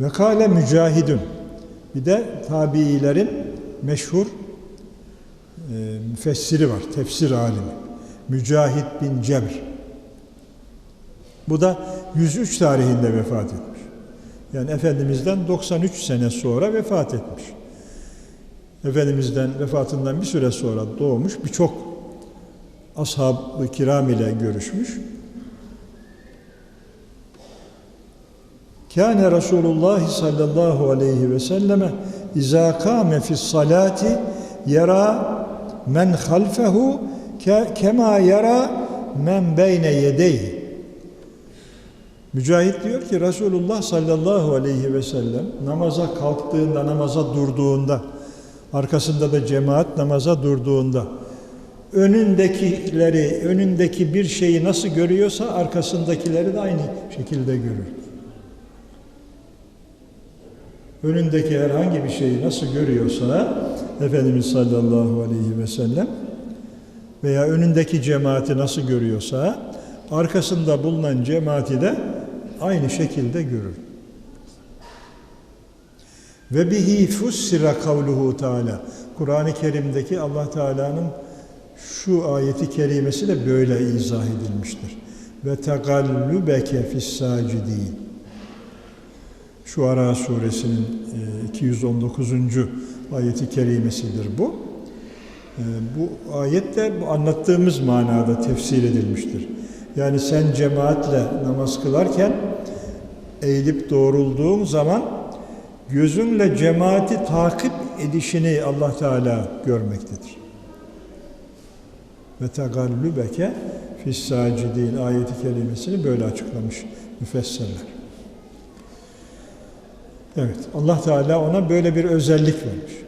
Ve kâle mücahidun. Bir de tabiilerin meşhur e, müfessiri var, tefsir alimi. Mücahit bin Cebr. Bu da 103 tarihinde vefat etmiş. Yani Efendimiz'den 93 sene sonra vefat etmiş. Efendimiz'den vefatından bir süre sonra doğmuş birçok ashab-ı kiram ile görüşmüş. Kâne Resulullah sallallahu aleyhi ve selleme izâ kâme fis salati yara men halfehu ke- kema yara men beyne yedeyhi. Mücahit diyor ki Resulullah sallallahu aleyhi ve sellem namaza kalktığında, namaza durduğunda, arkasında da cemaat namaza durduğunda önündekileri, önündeki bir şeyi nasıl görüyorsa arkasındakileri de aynı şekilde görür. Önündeki herhangi bir şeyi nasıl görüyorsa Efendimiz sallallahu aleyhi ve sellem veya önündeki cemaati nasıl görüyorsa arkasında bulunan cemaati de aynı şekilde görür. Ve bihi fussira kavluhu Teala. Kur'an-ı Kerim'deki Allah Teala'nın şu ayeti kerimesi de böyle izah edilmiştir. Ve tegallübeke fis sacidin. Şu Ara suresinin e, 219. ayeti kerimesidir bu. E, Bu ayet de bu anlattığımız manada tefsir edilmiştir. Yani sen cemaatle namaz kılarken eğilip doğrulduğun zaman gözünle cemaati takip edişini Allah Teala görmektedir. Ve tegallübeke fis sacidin ayeti kelimesini böyle açıklamış müfessirler. Evet, Allah Teala ona böyle bir özellik vermiş.